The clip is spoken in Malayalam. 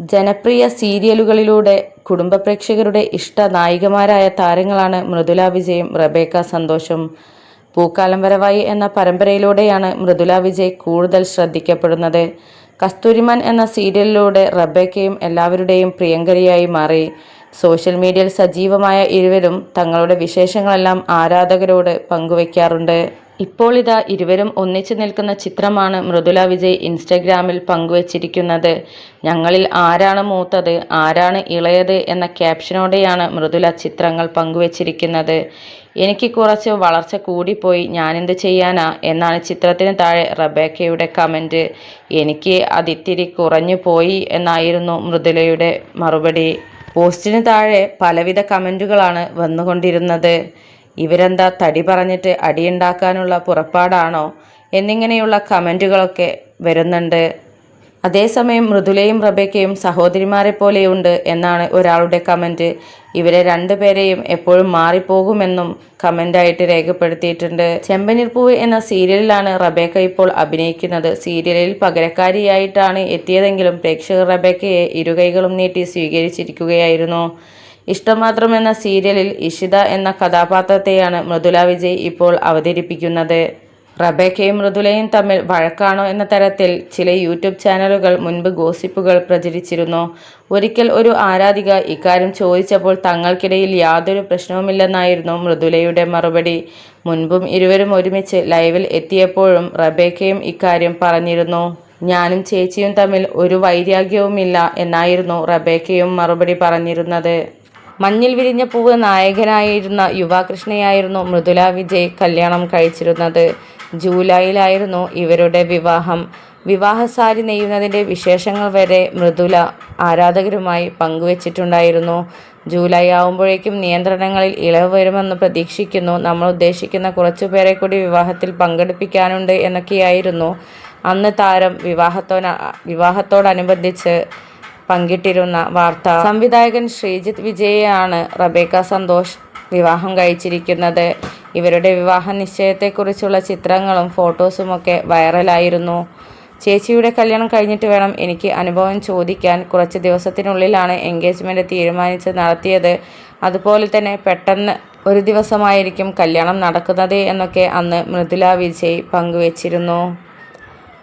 ജനപ്രിയ സീരിയലുകളിലൂടെ കുടുംബ പ്രേക്ഷകരുടെ ഇഷ്ട നായികമാരായ താരങ്ങളാണ് മൃദുല വിജയും റബേക്ക സന്തോഷും. പൂക്കാലം വരവായി എന്ന പരമ്പരയിലൂടെയാണ് മൃദുല വിജയ് കൂടുതൽ ശ്രദ്ധിക്കപ്പെടുന്നത്. കസ്തൂരിമാൻ എന്ന സീരിയലിലൂടെ റബേക്കയും എല്ലാവരുടെയും പ്രിയങ്കരിയായി മാറി. സോഷ്യൽ മീഡിയയിൽ സജീവമായ ഇരുവരും തങ്ങളുടെ വിശേഷങ്ങളെല്ലാം ആരാധകരോട് പങ്കുവയ്ക്കാറുണ്ട് ഇപ്പോൾ ഇതാ ഇരുവരും ഒന്നിച്ചു നിൽക്കുന്ന ചിത്രമാണ് മൃദുല വിജയ് ഇൻസ്റ്റഗ്രാമിൽ പങ്കുവച്ചിരിക്കുന്നത്. ഞങ്ങളിൽ ആരാണ് മൂത്തത് ആരാണ് ഇളയത് എന്ന ക്യാപ്ഷനോടെയാണ് മൃദുല ചിത്രങ്ങൾ പങ്കുവച്ചിരിക്കുന്നത്. എനിക്ക് കുറച്ച് വളർച്ച കൂടിപ്പോയി ഞാനെന്ത് ചെയ്യാനാ എന്നാണ് ചിത്രത്തിന് താഴെ റബേക്കയുടെ കമന്റ് എനിക്ക് അതിത്തിരി കുറഞ്ഞു പോയി എന്നായിരുന്നു മൃദുലയുടെ മറുപടി. പോസ്റ്റിന് താഴെ പലവിധ കമന്റുകളാണ് വന്നുകൊണ്ടിരുന്നത്. ഇവരെന്താ തടി പറഞ്ഞിട്ട് അടിയുണ്ടാക്കാനുള്ള പുറപ്പാടാണോ എന്നിങ്ങനെയുള്ള കമന്റുകളൊക്കെ വരുന്നുണ്ട്. അതേസമയം മൃദുലയും റബേക്കയും സഹോദരിമാരെ പോലെയുണ്ട് എന്നാണ് ഒരാളുടെ കമന്റ്. ഇവരെ രണ്ടുപേരെയും എപ്പോഴും മാറിപ്പോകുമെന്നും കമന്റായിട്ട് രേഖപ്പെടുത്തിയിട്ടുണ്ട്. ചെമ്പനിർപ്പൂവ് എന്ന സീരിയലിലാണ് റബേക്ക ഇപ്പോൾ അഭിനയിക്കുന്നത്. സീരിയലിൽ പകരക്കാരിയായിട്ടാണ് എത്തിയതെങ്കിലും പ്രേക്ഷകർ റബേക്കയെ ഇരുകൈകളും നീട്ടി സ്വീകരിച്ചിരിക്കുകയായിരുന്നു. ഇഷ്ടമാത്രം എന്ന സീരിയലിൽ ഇഷിത എന്ന കഥാപാത്രത്തെയാണ് മൃദുല വിജയ് ഇപ്പോൾ അവതരിപ്പിക്കുന്നത്. റബേക്കയും മൃദുലയും തമ്മിൽ വഴക്കാണോ എന്ന തരത്തിൽ ചില യൂട്യൂബ് ചാനലുകൾ മുൻപ് ഗോസിപ്പുകൾ പ്രചരിച്ചിരുന്നു. ഒരിക്കൽ ഒരു ആരാധിക ഇക്കാര്യം ചോദിച്ചപ്പോൾ തങ്ങൾക്കിടയിൽ യാതൊരു പ്രശ്നവുമില്ലെന്നായിരുന്നു മൃദുലയുടെ മറുപടി. മുൻപും ഇരുവരും ഒരുമിച്ച് ലൈവിൽ എത്തിയപ്പോഴും റബേക്കയും ഇക്കാര്യം പറഞ്ഞിരുന്നു. ഞാനും ചേച്ചിയും തമ്മിൽ ഒരു വൈരാഗ്യവുമില്ല എന്നായിരുന്നു റബേക്കയും മറുപടി പറഞ്ഞിരുന്നത്. മഞ്ഞിൽ വിരിഞ്ഞ പൂവ് നായകനായിരുന്ന യുവാകൃഷ്ണയായിരുന്നു മൃദുല വിജയ് കല്യാണം കഴിച്ചിരുന്നത്. ജൂലൈയിലായിരുന്നു ഇവരുടെ വിവാഹം. വിവാഹസാരി നെയ്യുന്നതിന്റെ വിശേഷങ്ങൾ വരെ മൃദുല ആരാധകരുമായി പങ്കുവച്ചിട്ടുണ്ടായിരുന്നു. ജൂലൈ ആവുമ്പോഴേക്കും നിയന്ത്രണങ്ങളിൽ ഇളവ് വരുമെന്ന് പ്രതീക്ഷിക്കുന്നു. നമ്മൾ ഉദ്ദേശിക്കുന്ന കുറച്ചു പേരെ കൂടി വിവാഹത്തിൽ പങ്കെടുപ്പിക്കാനുണ്ട് എന്നൊക്കെയായിരുന്നു അന്ന് താരം വിവാഹത്തോന വിവാഹത്തോടനുബന്ധിച്ച് പങ്കിട്ടിരുന്ന വാർത്ത. സംവിധായകൻ ശ്രീജിത്ത് വിജയെയാണ് റബേക്ക സന്തോഷ് വിവാഹം കഴിച്ചിരിക്കുന്നത്. ഇവരുടെ വിവാഹ നിശ്ചയത്തെക്കുറിച്ചുള്ള ചിത്രങ്ങളും ഫോട്ടോസുമൊക്കെ വൈറലായിരുന്നു. ചേച്ചിയുടെ കല്യാണം കഴിഞ്ഞിട്ട് വേണം എനിക്ക് അനുഭവം ചോദിക്കാൻ. കുറച്ച് ദിവസത്തിനുള്ളിലാണ് എൻഗേജ്മെന്റ് തീരുമാനിച്ച് നടത്തിയത്. അതുപോലെ തന്നെ പെട്ടെന്ന് ഒരു ദിവസമായിരിക്കും കല്യാണം നടക്കുന്നത് എന്നൊക്കെ അന്ന് മൃദുല വിജയ് പങ്കുവച്ചിരുന്നു.